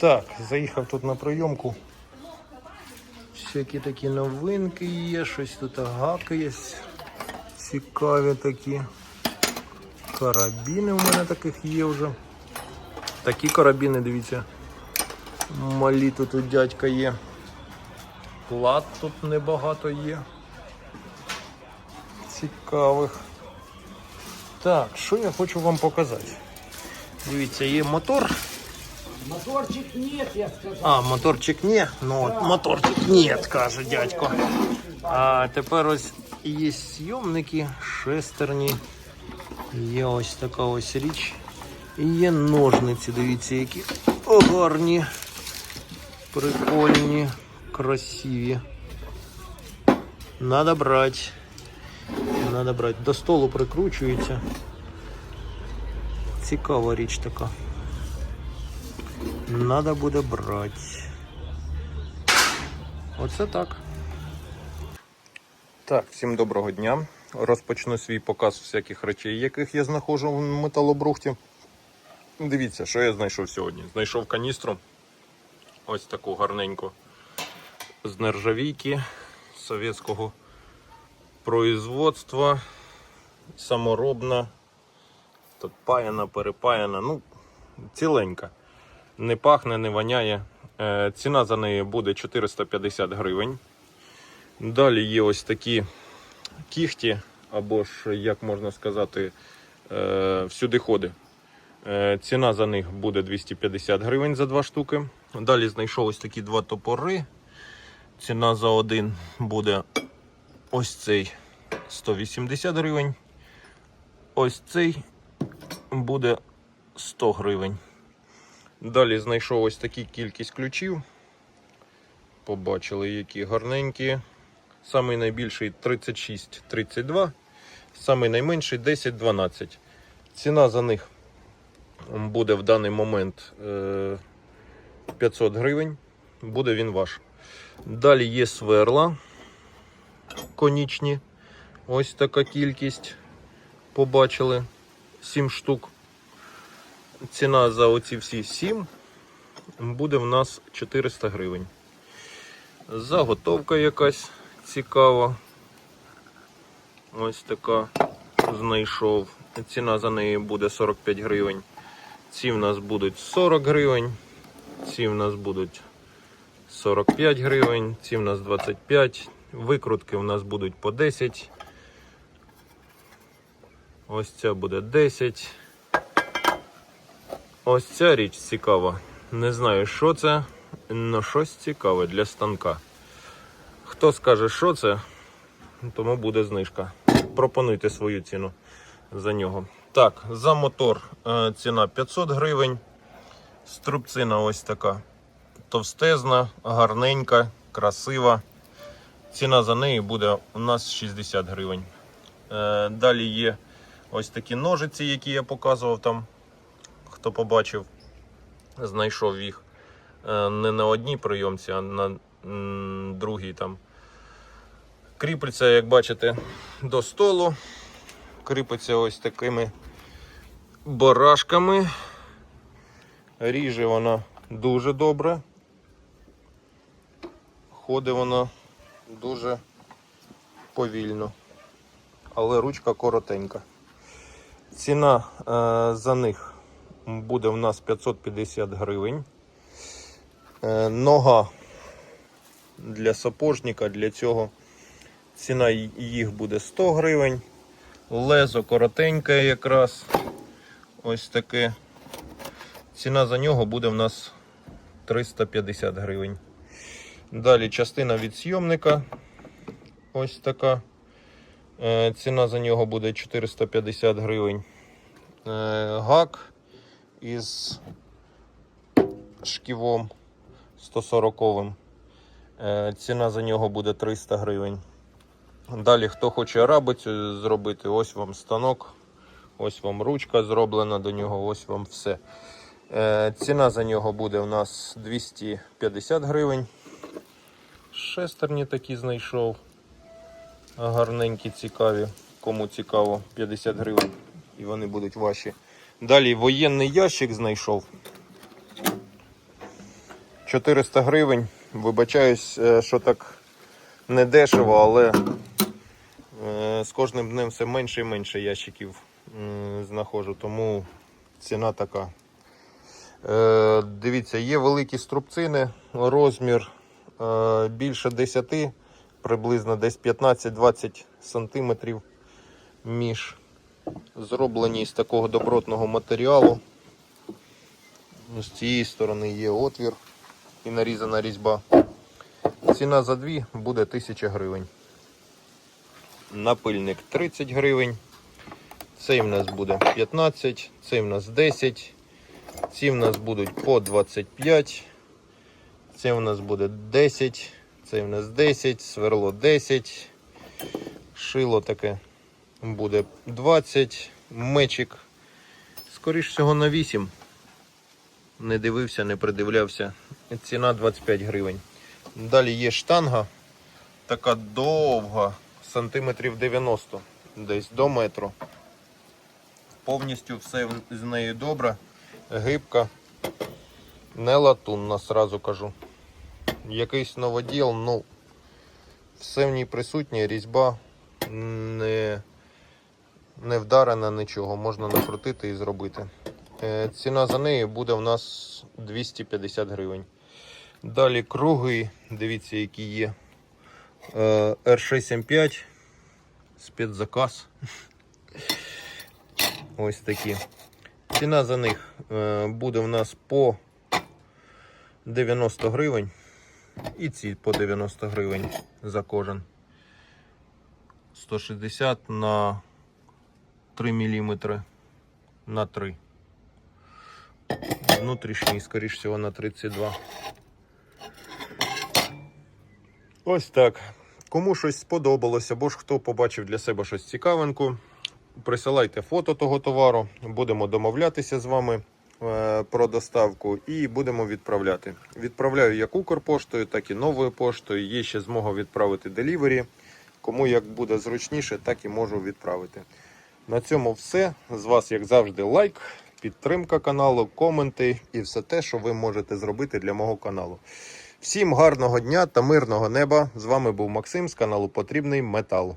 Так, заїхав тут на прийомку. Всякі такі новинки є, щось тут гакає. Цікаві такі. Карабіни у мене таких є вже. Такі карабіни, дивіться. Малі тут у дядька є. Плат тут небагато є. Цікавих. Так, що я хочу вам показати? Дивіться, є мотор. Моторчик нет, я сказал. А, моторчик ні. Ну от моторчик ні, каже дядько. А тепер ось є зйомники, шестерні. Є ось така ось річ. І є ножниці, дивіться, які гарні, прикольні, красиві. Надо брати. Надо брати. До столу прикручується. Цікава річ така. Надо буде брати. Оце так. Так, всім доброго дня. Розпочну свій показ всяких речей, яких я знаходжу в металобрухті. Дивіться, що я знайшов сьогодні. Знайшов каністру. Ось таку гарненьку. З нержавійки совєтського производства. Саморобна. Тут паяна, перепаяна. Ну, ціленька не пахне, не воняє. Е, Ціна за неї буде 450 гривень. Далі є ось такі кіхті, або ж, як можна сказати, е, всюдиходи. Е, Ціна за них буде 250 гривень за два штуки. Далі знайшов ось такі два топори. Ціна за один буде ось цей 180 гривень. Ось цей буде 100 гривень. Далі знайшов ось таку кількість ключів. Побачили, які гарненькі. Самий найбільший 36-32, самий найменший 10-12. Ціна за них буде в даний момент е, 500 гривень. Буде він ваш. Далі є сверла конічні. Ось така кількість. Побачили 7 штук. Ціна за оці всі 7 буде в нас 400 гривень. Заготовка якась цікава. Ось така знайшов. Ціна за неї буде 45 гривень. Ці в нас будуть 40 гривень. Ці в нас будуть 45 гривень, ці в нас 25. Викрутки в нас будуть по 10. Ось ця буде 10. Ось ця річ цікава. Не знаю, що це, але щось цікаве для станка. Хто скаже, що це, тому буде знижка. Пропонуйте свою ціну за нього. Так, за мотор е, ціна 500 гривень. Струбцина ось така товстезна, гарненька, красива. Ціна за неї буде у нас 60 гривень. Е, Далі є ось такі ножиці, які я показував там хто побачив, знайшов їх е, не на одній прийомці, а на другій там. Кріпиться, як бачите, до столу. Кріпиться ось такими барашками. Ріже вона дуже добре. Ходить вона дуже повільно, але ручка коротенька. Ціна е, за них буде в нас 550 гривень. Е, Нога для сапожника, для цього ціна їх буде 100 гривень. Лезо коротеньке якраз. Ось таке. Ціна за нього буде в нас 350 гривень. Далі частина від зйомника. Ось така. Е, Ціна за нього буде 450 гривень. Е, Гак із шківом 140-м. Е, Ціна за нього буде 300 гривень. Далі, хто хоче арабицю зробити, ось вам станок, ось вам ручка зроблена до нього, ось вам все. Е, Ціна за нього буде у нас 250 гривень. Шестерні такі знайшов. Гарненькі, цікаві. Кому цікаво, 50 гривень. І вони будуть ваші. Далі воєнний ящик знайшов. 400 гривень. Вибачаюсь, е, що так не дешево, але е, з кожним днем все менше і менше ящиків знаходжу, тому ціна така. Е, Дивіться, є великі струбцини, розмір більше 10, приблизно десь 15-20 сантиметрів між. Зроблені з такого добротного матеріалу. З цієї сторони є отвір і нарізана різьба. Ціна за дві буде 1000 гривень. Напильник 30 гривень. Цей в нас буде 15, цей в нас 10. Ці в нас будуть по 25. Це в нас буде 10. Це в нас 10, сверло 10. Шило таке буде 20. Мечик. Скоріш всього на 8. Не дивився, не придивлявся. Ціна 25 гривень. Далі є штанга. Така довга, сантиметрів 90, десь до метру. Повністю все з нею добре. Гибка. Не латунна, сразу кажу. Якийсь новоділ, ну, все в ній присутнє, різьба не, не вдарена нічого, можна накрутити і зробити. Е, Ціна за неї буде в нас 250 гривень. Далі круги, дивіться, які є. Е, R675, спецзаказ. Ось такі. Ціна за них е, буде в нас по 90 гривень. І ці по 90 гривень за кожен. 160 на 3 мм на 3. Внутрішній, скоріш всього, на 32. Ось так. Кому щось сподобалося, або ж хто побачив для себе щось цікавинку, присилайте фото того товару, будемо домовлятися з вами е, про доставку і будемо відправляти. Відправляю як Укрпоштою, так і новою поштою. Є ще змога відправити делівері. Кому як буде зручніше, так і можу відправити. На цьому все. З вас, як завжди, лайк, підтримка каналу, коменти і все те, що ви можете зробити для мого каналу. Всім гарного дня та мирного неба! З вами був Максим з каналу Потрібний Метал.